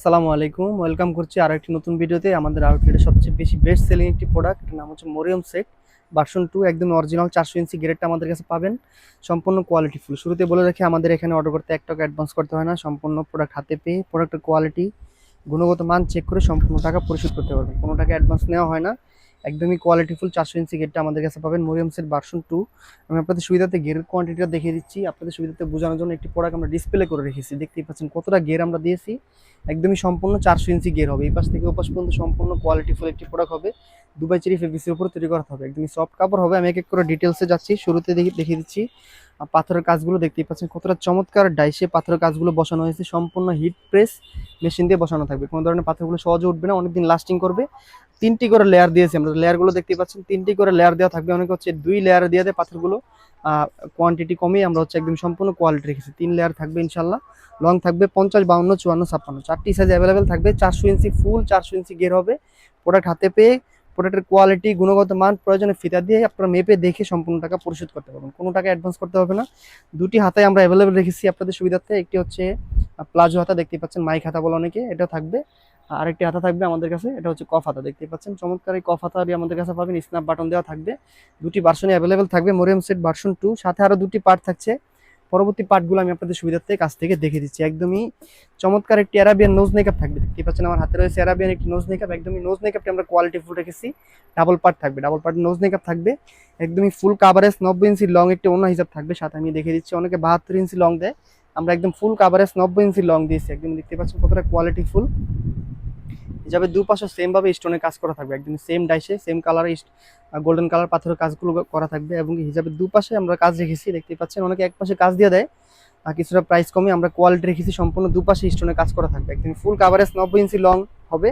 আসসালামু আলাইকুম। ওয়েলকাম করছি আর একটি নতুন ভিডিওতে। আমাদের আউটলেটের সবচেয়ে বেশি বেস্ট সেলিং একটি প্রোডাক্ট নাম হচ্ছে মোরিয়াম সেট ভার্সন টু একদম অরিজিনাল চারশো ইঞ্চি গ্রেডটা আমাদের কাছে পাবেন। সম্পূর্ণ কোয়ালিটি ফুল শুরুতে বলে রাখি, আমাদের এখানে অর্ডার করতে এক টাকা অ্যাডভান্স করতে হয় না। সম্পূর্ণ প্রোডাক্ট হাতে পেয়ে প্রোডাক্টের কোয়ালিটি গুণগত মান চেক করে সম্পূর্ণ টাকা পরিশোধ করতে পারবেন। কোনো টাকা অ্যাডভান্স নেওয়া হয় না। একদমই কোয়ালিটি ফুল চারশো ইঞ্চি গেটটা আমাদের কাছে পাবেন মোরিয়াম সেট ভার্সন টু আমি আপনাদের সুবিধাতে গেরের কোয়ান্টিটিটা দেখিয়ে দিচ্ছি। আপনাদের সুবিধাতে বোঝানোর জন্য একটি প্রোডাক্ট আমরা ডিসপ্লে করে রেখেছি। দেখতেই পাচ্ছেন কতটা গের আমরা দিয়েছি। একদমই সম্পূর্ণ চারশো ইঞ্চি গের হবে। এই পাশ থেকে ওপাশ পর্যন্ত সম্পূর্ণ কোয়ালিটি ফুল একটি প্রোডাক্ট হবে। দুবাই চেরি ফেব্রিক্সের উপর তৈরি করা হবে। একদমই সফট কাপড় হবে। আমি এক এক করে ডিটেলসে যাচ্ছি। শুরুতে দেখি দেখিয়ে দিচ্ছি। পাথরের কাজগুলো দেখতেই পাচ্ছেন কতটা চমৎকার ডাইসে পাথরের কাজগুলো বসানো হয়েছে। সম্পূর্ণ হিট প্রেস মেশিন দিয়ে বসানো থাকবে। কোনো ধরনের পাথরগুলো সহজে উঠবে না। অনেকদিন লাস্টিং করবে। তিনটি করে লেয়ার দিয়েছি আমরা। লেয়ারগুলো দেখতে পাচ্ছেন, তিনটি করে লেয়ার দেওয়া থাকবে। অনেকে হচ্ছে দুই লেয়ার দিয়ে দেয় পাথরগুলো। কোয়ান্টিটি কমেই আমরা হচ্ছে একদম সম্পূর্ণ কোয়ালিটি রেখেছি। তিন লেয়ার থাকবে ইনশাল্লাহ লং থাকবে পঞ্চাশ, বাউন্ন, চুয়ান্ন, ছাপ্পান্ন। চারটি সাইজ অ্যাভেলেবেল থাকবে। চারশো ইঞ্চি ফুল চারশো ইঞ্চি গের হবে। প্রোডাক্ট হাতে পেয়ে প্রোডাক্টের কোয়ালিটি গুণগত মান, প্রয়োজনে ফিতা দিয়ে আপনারা মেপে দেখে সম্পূর্ণ টাকা পরিশোধ করতে পারবেন। কোনো টাকা অ্যাডভান্স করতে হবে না। দুটি হাতে আমরা অ্যাভেলেবেল রেখেছি আপনাদের সুবিধার্থে। একটি হচ্ছে প্লাজো হাতা দেখতে পাচ্ছেন, মাইক হাতা বলে অনেকে, এটা থাকবে। আরেকটি হাতা থাকবে আমাদের কাছে, এটা হচ্ছে কফ হাতা দেখতে পাচ্ছেন। চমৎকার এই কফ হাতাটি আমাদের কাছে পাবেন স্ন্যাপ বাটন দেওয়া থাকবে। দুটি ভার্সনে অ্যাভেলেবেল থাকবে, মোরিয়াম সেট ভার্সন টু সাথে আরও দুটি পার্ট থাকছে। পরবর্তী পার্টগুলো আমি আপনাদের সুবিধার্থে কাছ থেকে দেখে দিচ্ছি। একদমই চমৎকার একটি অ্যারাবিয়ান নোজ মেকআপ থাকবে দেখতে পাচ্ছেন। আমার হাতে রয়েছে অ্যারাবিয়ান একটি নোজ মেকআপ একদমই নোজ মেকআপটি আমরা কোয়ালিটি ফুল রেখেছি। ডাবল পার্ট থাকবে ডাবল পার্ট নোজ মেকআপ থাকবে। একদমই ফুল কাভারেজ নব্বই ইঞ্চি লং একটি অন্য হিসাব থাকবে, সাথে আমি দেখে দিচ্ছি, অনেকে বাহাত্তর ইঞ্চি লং দেয়। আমরা একদম ফুল কাভারেজ নব্বই ইঞ্চি লং দিয়েছি। একদম দেখতে পাচ্ছেন কতটা কোয়ালিটি ফুল হিসাবে দুপাশে সেম ভাবে স্টোনে কাজ করা থাকবে। একদম সেম ডাইসে সেম কালারে গোল্ডেন কালার পাথরের কাজগুলো করা থাকবে এবং হিসাবে দুপাশে আমরা কাজ রেখেছি। দেখতে পাচ্ছেন অনেকে এক পাশে কাজ দিয়ে দেয় আর কিছুটা প্রাইস কমে আমরা কোয়ালিটি রেখেছি। সম্পূর্ণ দুপাশে স্টোনে কাজ করা থাকবে। একদম ফুল কাভারেজ নব্বই ইঞ্চি লং হবে।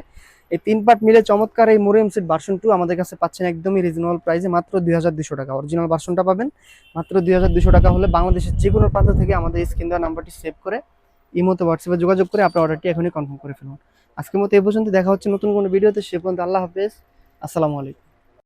এই তিন পার্ট মিলে চমৎকার এই মোরিয়াম সেট ভার্সন টু আমাদের কাছে পাচ্ছেন একদমই রিজনেবল প্রাইসে মাত্র দুই হাজার দুশো টাকা। অরিজিনাল ভার্সনটা পাবেন। মাত্র দুই হাজার দুশো টাকা হলে বাংলাদেশের যে কোনো প্রান্ত থেকে আমাদের স্ক্রিন দেওয়া নাম্বারটি সেভ করে ইমোতে, হোয়াটসঅ্যাপে যোগাযোগ করে আপনার অর্ডারটি এখনই কনফার্ম করে ফেলুন। আজকের মতো এই পর্যন্ত দেখা হচ্ছে নতুন কোনো ভিডিওতে সে পর্যন্ত আল্লাহ হাফেজ। আসসালামু আলাইকুম।